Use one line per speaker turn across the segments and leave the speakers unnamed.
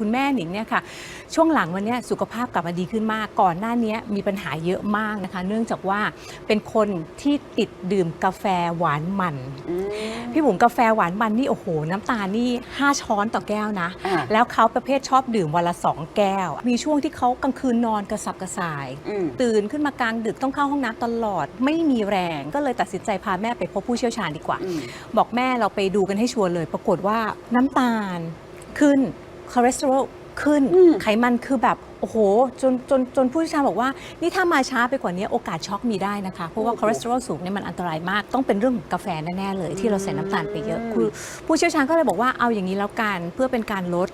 คุณแม่หนิงเนี่ยค่ะ ช่วงหลังวันเนี้ยสุขภาพกลับมาดีขึ้นมาก ก่อนหน้านี้มีปัญหาเยอะมากนะคะ เนื่องจากว่าเป็นคนที่ติดดื่มกาแฟหวานมัน
อืม
พี่บุ๋มกาแฟหวานมันนี่โอ้โห น้ำตาลนี่ 5 ช้อนต่อแก้วนะ
อ่า
แล้วเขาประเภทชอบดื่มวันละ 2 แก้ว มีช่วงที่เขากลางคืนนอนกระสับกระส่าย
อืม
ตื่นขึ้นมากลางดึกต้องเข้าห้องน้ำตลอด ไม่มีแรงก็เลยตัดสินใจพาแม่ไปพบผู้เชี่ยวชาญดีกว่า
อืม
บอกแม่เราไปดูกันให้ชัวร์เลย ปรากฏว่าน้ำตาลขึ้น คอเลสเตอรอลขึ้น
อืม
ไขมันคือแบบ โอ้โห จนจนจนผู้เชี่ยวชาญบอกว่า นี่ถ้ามาช้าไปกว่านี้โอกาสช็อกมีได้นะคะ เพราะว่าคอเลสเตอรอลสูงเนี่ยมันอันตรายมาก ต้องเป็นเรื่องของกาแฟแน่ ๆ เลยที่เราใส่น้ำตาลไปเยอะคือผู้เชี่ยวชาญก็เลยบอกว่าเอาอย่างนี้แล้วกันเพื่อเป็นการลด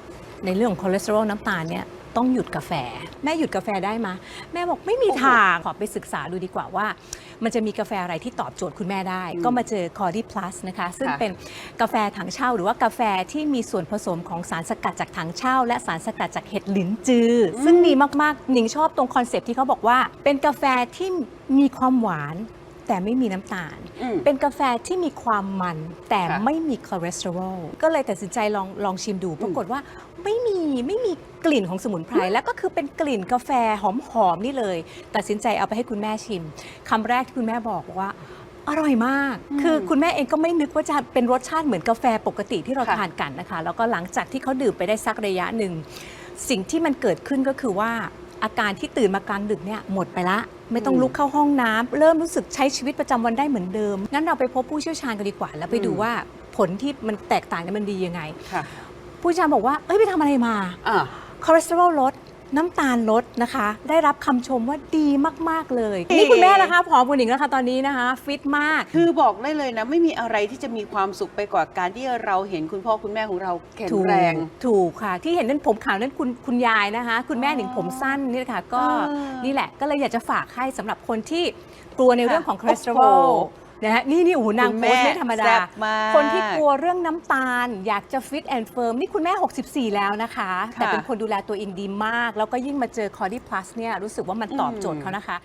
ในเรื่องของคอเลสเตอรอลน้ำตาลเนี่ย ต้องหยุดกาแฟ แม่หยุดกาแฟได้ไหมแม่บอกไม่มีทางขอไปศึกษาดูดีกว่าว่า มันจะมีกาแฟอะไรที่ตอบโจทย์คุณแม่ได้
อืม
ก็มาเจอ c o r d y Plus นะคะ ซึ่ง
ค่ะ
เป็นกาแฟถังเช่า หรือว่ากาแฟที่มีส่วนผสมของสารสกัดจากถังเช่า และสารสกัดจากเห็ดหลินจืออซึ่งดีมากๆหนิงชอบตรงคอนเซปต์ที่เขาบอกว่า เป็นกาแฟที่มีความหวาน แต่ไม่มีน้ำตาล
อืม
เป็นกาแฟที่มีความมันแต่
ค่ะ
ไม่มีคอเลสเตอรอลก็เลยตัดสินใจลองลองชิมดู ปรากฏว่าไม่มีไม่มีกลิ่นของสมุนไพรแล้วก็คือเป็นกลิ่นกาแฟหอมๆนี่เลย ตัดสินใจเอาไปให้คุณแม่ชิมคำแรกที่คุณแม่บอกว่าอร่อยมาก
อืม
คือคุณแม่เองก็ไม่นึกว่าจะเป็นรสชาติเหมือนกาแฟปกติที่เรา
ค่ะ
ทานกันนะคะ แล้วก็หลังจากที่เขาดื่มไปได้สักระยะหนึ่ง สิ่งที่มันเกิดขึ้นก็คือว่า อาการที่ตื่นมากลางดึกเนี่ยหมดไปละ ไม่ต้อง
อืม
ลุกเข้าห้องน้ำเริ่มรู้สึกใช้ชีวิตประจำวันได้เหมือนเดิม งั้นเราไปพบผู้เชี่ยวชาญกันดีกว่า แล้วไปดู
อืม
ว่าผลที่มันแตกต่างเนี่ยมันดียังไง
ค่ะ
ผู้เชี่ยวชาญบอกว่าเอ้ยไปทำอะไรมา
อ่า
คอเลสเตอรอลลด น้ำตาลลดนะคะ ได้รับคำชมว่าดีมาก ๆ เลย
เอ๊ะ
นี่คุณแม่นะคะผอมกว่าหนิงแล้วค่ะตอนนี้นะคะ ฟิตมาก
คือบอกได้เลยนะ ไม่มีอะไรที่จะมีความสุขไปกว่าการที่เราเห็นคุณพ่อคุณแม่ของเราแข็ง
ถูก
แรง
ถูกค่ะ ที่เห็นนั่นผมขาวนั่นคุณคุณยายนะคะ คุณแม่หนิงผมสั้นนี่แหละค่ะ ก็
เออ
นี่แหละก็เลยอยากจะฝากให้สำหรับคนที่กลัวในเรื่องของคอเลสเตอรอ
โอ้
ล
โห
นะฮะนี่นี่โอ้โหนาง
คุณ
โพ
แม่
สต์ไม่ธรรมดา
แซ่บมาก
คนที่กลัวเรื่องน้ำตาล อยากจะฟิตแอนด์เฟิร์มนี่คุณแม่ 64 แล้วนะคะ แต่
ค่ะ
เป็นคนดูแลตัวเองดีมาก แล้วก็ยิ่งมาเจอคอร์ดี้พลัสเนี่ยรู้สึกว่ามันตอบโจทย์
อืม
เขานะคะ